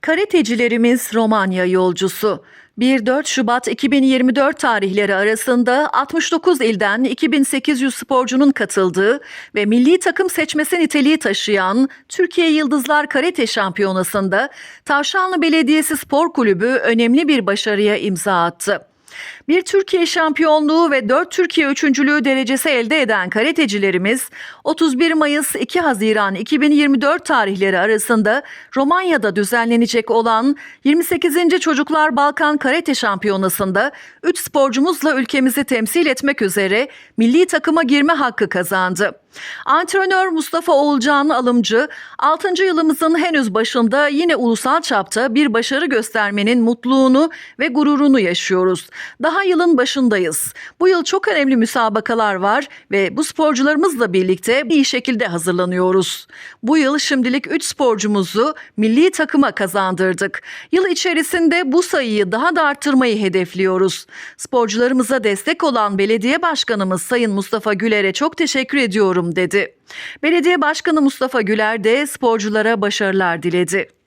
Karatecilerimiz Romanya yolcusu. 1-4 Şubat 2024 tarihleri arasında 69 ilden 2800 sporcunun katıldığı ve milli takım seçmesi niteliği taşıyan Türkiye Yıldızlar Karate Şampiyonası'nda Tavşanlı Belediyesi Spor Kulübü önemli bir başarıya imza attı. Bir Türkiye şampiyonluğu ve 4 Türkiye üçüncülüğü derecesi elde eden karatecilerimiz 31 Mayıs 2 Haziran 2024 tarihleri arasında Romanya'da düzenlenecek olan 28. Çocuklar Balkan Karate Şampiyonası'nda 3 sporcumuzla ülkemizi temsil etmek üzere milli takıma girme hakkı kazandı. Antrenör Mustafa Oğulcan Alımcı, 6. yılımızın henüz başında yine ulusal çapta bir başarı göstermenin mutluluğunu ve gururunu yaşıyoruz. Daha yılın başındayız. Bu yıl çok önemli müsabakalar var ve bu sporcularımızla birlikte iyi şekilde hazırlanıyoruz. Bu yıl şimdilik 3 sporcumuzu milli takıma kazandırdık. Yıl içerisinde bu sayıyı daha da arttırmayı hedefliyoruz. Sporcularımıza destek olan belediye başkanımız Sayın Mustafa Güler'e çok teşekkür ediyorum dedi. Belediye Başkanı Mustafa Güler de sporculara başarılar diledi.